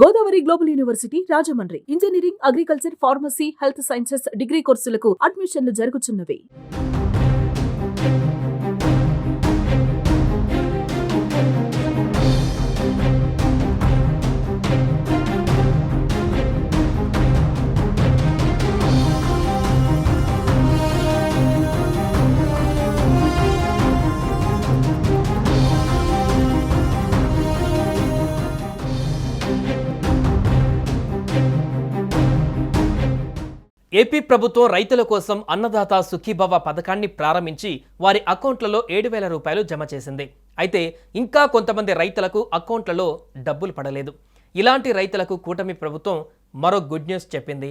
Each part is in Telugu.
Godavari global university Rajahmundry. Engineering agriculture pharmacy health sciences degree కోర్సులకు అడ్మిషన్లు జరుగుతున్నవి ఏపీ ప్రభుత్వం రైతుల కోసం అన్నదాత సుఖీభవ పథకాన్ని ప్రారంభించి వారి అకౌంట్లలో ఏడు వేల రూపాయలు జమ చేసింది. అయితే ఇంకా కొంతమంది రైతులకు అకౌంట్లలో డబ్బులు పడలేదు. ఇలాంటి రైతులకు కూటమి ప్రభుత్వం మరో గుడ్ న్యూస్ చెప్పింది.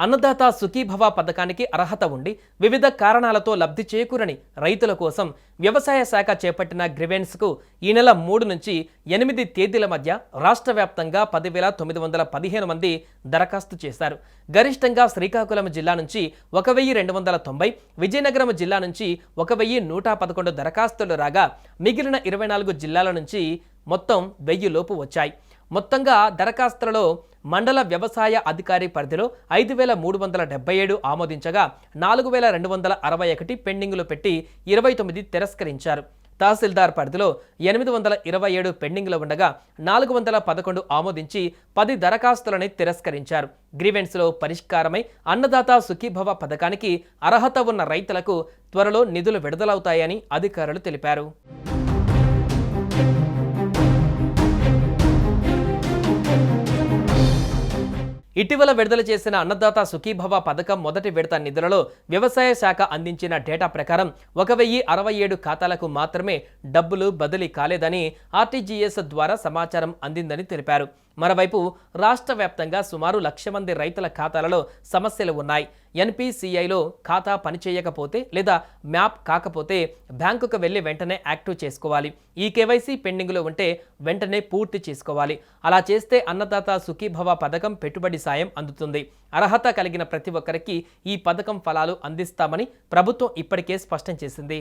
అన్నదాత సుఖీభవ పథకానికి అర్హత ఉండి వివిధ కారణాలతో లబ్ధి చేకూరని రైతుల కోసం వ్యవసాయ శాఖ చేపట్టిన గ్రివెన్స్కు ఈ నెల మూడు నుంచి ఎనిమిది తేదీల మధ్య రాష్ట్ర వ్యాప్తంగా పదివేల తొమ్మిది వందల పదిహేను మంది దరఖాస్తు చేశారు. గరిష్టంగా శ్రీకాకుళం జిల్లా నుంచి ఒక వెయ్యి రెండు వందల తొంభై విజయనగరం జిల్లా నుంచి ఒక వెయ్యి నూట పదకొండు దరఖాస్తులు రాగా మిగిలిన ఇరవై నాలుగు జిల్లాల నుంచి మొత్తం వెయ్యి లోపు వచ్చాయి. మొత్తంగా దరఖాస్తులలో మండల వ్యవసాయ అధికారి పరిధిలో ఐదు వేల మూడు వందల డెబ్బై ఏడు ఆమోదించగా నాలుగు వేల రెండు వందల అరవై ఒకటి పెండింగ్లు పెట్టి ఇరవై తొమ్మిది తిరస్కరించారు. తహసీల్దార్ పరిధిలో ఎనిమిది వందల ఇరవై ఏడు పెండింగ్లో ఉండగా నాలుగు వందల పదకొండు ఆమోదించి పది దరఖాస్తులని తిరస్కరించారు. గ్రీవెన్స్లో పరిష్కారమై అన్నదాత సుఖీభవ పథకానికి అర్హత ఉన్న రైతులకు త్వరలో నిధులు విడుదలవుతాయని అధికారులు తెలిపారు. ఇటీవల విడుదల చేసిన అన్నదాత సుఖీభవ పథకం మొదటి విడత నిధులలో వ్యవసాయ శాఖ అందించిన డేటా ప్రకారం ఒక వెయ్యి అరవై ఏడు ఖాతాలకు మాత్రమే డబ్బులు బదిలీ కాలేదని ఆర్టీజీఎస్ ద్వారా సమాచారం అందిందని తెలిపారు. మరోవైపు రాష్ట్ర వ్యాప్తంగా సుమారు లక్ష మంది రైతుల ఖాతాలలో సమస్యలు ఉన్నాయి. ఎన్పిసిఐలో ఖాతా పనిచేయకపోతే లేదా మ్యాప్ కాకపోతే బ్యాంకుకు వెళ్ళి వెంటనే యాక్టివ్ చేసుకోవాలి. ఈ కేవైసీ పెండింగ్లో ఉంటే వెంటనే పూర్తి చేసుకోవాలి. అలా చేస్తే అన్నదాత సుఖీభవ పథకం పెట్టుబడి సాయం అందుతుంది. అర్హత కలిగిన ప్రతి ఒక్కరికి ఈ పథకం ఫలాలు అందిస్తామని ప్రభుత్వం ఇప్పటికే స్పష్టం చేసింది.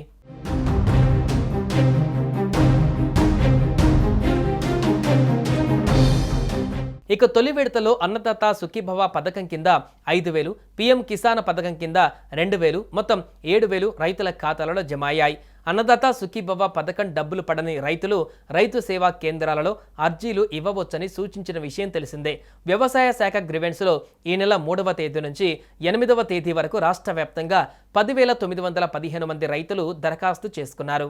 ఇక తొలి విడతలో అన్నదాత సుఖీభవ పథకం కింద ఐదు వేలు పీఎం కిసాన్ పథకం కింద రెండు వేలు మొత్తం ఏడు వేలు రైతుల ఖాతాలలో జమ అయ్యాయి అన్నదాత సుఖీభవ పథకం డబ్బులు పడని రైతులు రైతు సేవా కేంద్రాలలో అర్జీలు ఇవ్వవచ్చని సూచించిన విషయం తెలిసిందే. వ్యవసాయ శాఖ గ్రివెన్స్లో ఈ నెల మూడవ తేదీ నుంచి ఎనిమిదవ తేదీ వరకు రాష్ట్ర వ్యాప్తంగా పదివేల తొమ్మిది వందల పదిహేను మంది రైతులు దరఖాస్తు చేసుకున్నారు.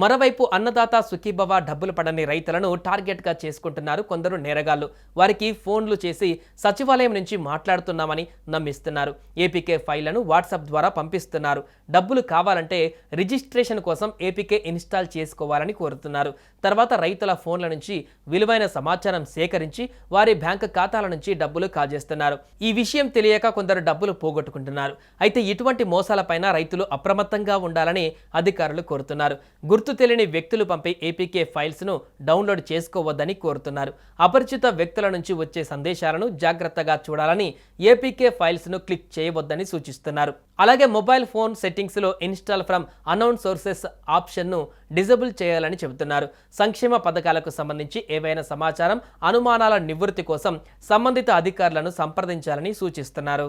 మరోవైపు అన్నదాత సుఖీభవ డబ్బులు పడని రైతులను టార్గెట్గా చేసుకుంటున్నారు కొందరు నేరగాళ్ళు. వారికి ఫోన్లు చేసి సచివాలయం నుంచి మాట్లాడుతున్నామని నమ్మిస్తున్నారు. ఏపీకే ఫైళ్ళను వాట్సాప్ ద్వారా పంపిస్తున్నారు. డబ్బులు కావాలంటే రిజిస్ట్రేషన్ కోసం ఏపీకే ఇన్స్టాల్ చేసుకోవాలని కోరుతున్నారు. తర్వాత రైతుల ఫోన్ల నుంచి విలువైన సమాచారం సేకరించి వారి బ్యాంకు ఖాతాల నుంచి డబ్బులు కాజేస్తున్నారు. ఈ విషయం తెలియక కొందరు డబ్బులు పోగొట్టుకుంటున్నారు. అయితే ఇటువంటి మోసాలపైన రైతులు అప్రమత్తంగా ఉండాలని అధికారులు కోరుతున్నారు. గుర్తు తెలియని వ్యక్తులు పంపే ఏపీకే ఫైల్స్ను డౌన్లోడ్ చేసుకోవద్దని కోరుతున్నారు. అపరిచిత వ్యక్తుల నుంచి వచ్చే సందేశాలను జాగ్రత్తగా చూడాలని ఏపీకే ఫైల్స్ను క్లిక్ చేయవద్దని సూచిస్తున్నారు. అలాగే మొబైల్ ఫోన్ సెట్టింగ్స్లో ఇన్స్టాల్ ఫ్రమ్ అనౌన్ సోర్సెస్ ఆప్షన్ను డిజబుల్ చేయాలని చెబుతున్నారు. సంక్షేమ పథకాలకు సంబంధించి ఏవైనా సమాచారం అనుమానాల నివృత్తి కోసం సంబంధిత అధికారులను సంప్రదించాలని సూచిస్తున్నారు.